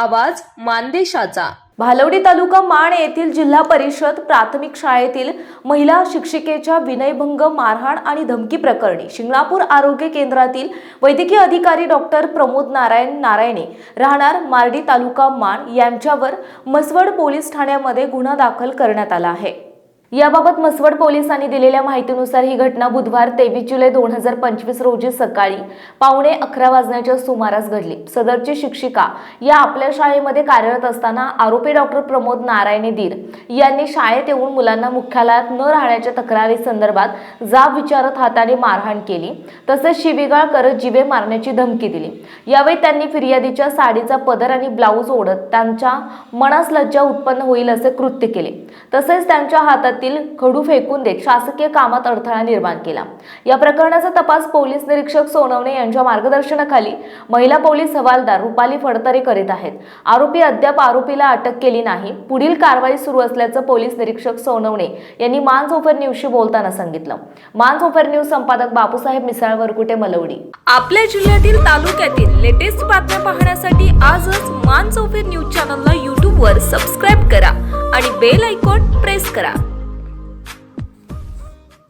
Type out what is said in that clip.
आवाज मानदेशाचा. भालवडी तालुका माण येथील जिल्हा परिषद प्राथमिक शाळेतील महिला शिक्षिकेच्या विनयभंग मारहाण आणि धमकी प्रकरणी शिंगणापूर आरोग्य केंद्रातील वैद्यकीय अधिकारी डॉक्टर प्रमोद नारायण नारायणे राहणार मार्डी तालुका माण यांच्यावर मसवड पोलीस ठाण्यामध्ये गुन्हा दाखल करण्यात आला आहे. याबाबत मसवड पोलिसांनी दिलेल्या माहितीनुसार ही घटना बुधवार तेवीस जुलै दोन हजार पंचवीस रोजी सकाळी पावणे अकरा वाजण्याच्या सुमारास घडली. सदरची शिक्षिका या आपल्या शाळेमध्ये कार्यरत असताना आरोपी डॉक्टर प्रमोद नारायणे दीर यांनी शाळेत येऊन मुलांना मुख्यालयात न राहण्याच्या तक्रारी संदर्भात जाब विचारत हाताने मारहाण केली. तसेच शिवीगाळ करत जिवे मारण्याची धमकी दिली. यावेळी त्यांनी फिर्यादीच्या साडीचा पदर आणि ब्लाऊज ओढत त्यांच्या मनास लज्जा उत्पन्न होईल असे कृत्य केले. तसेच त्यांच्या हातात हातातील खडू फेकून देत शासकीय कामात अडथळा निर्माण केला. या प्रकरणाचा तपास पोलीस निरीक्षक सोनवणे यांच्या मार्गदर्शनाखाली महिला पोलीस हवालदार रुपाली फडतरे करीत आहेत. आरोपी अद्याप आरोपीला अटक केली नाही. पुढील कारवाई सुरू असल्याचं पोलीस निरीक्षक सोनवणे यांनी मानसोफर न्यूजशी बोलताना सांगितलं. मानसोफर न्यूज संपादक बापूसाहेब मिसाळ वरकुटे मलवडी. आपल्या जिल्ह्यातील तालुक्यातील लेटेस्ट बातम्या पाहण्यासाठी आजच मान ओफर न्यूज चॅनलला यूट्यूबवर सबस्क्राईब करा आणि बेल आयकॉन प्रेस करा.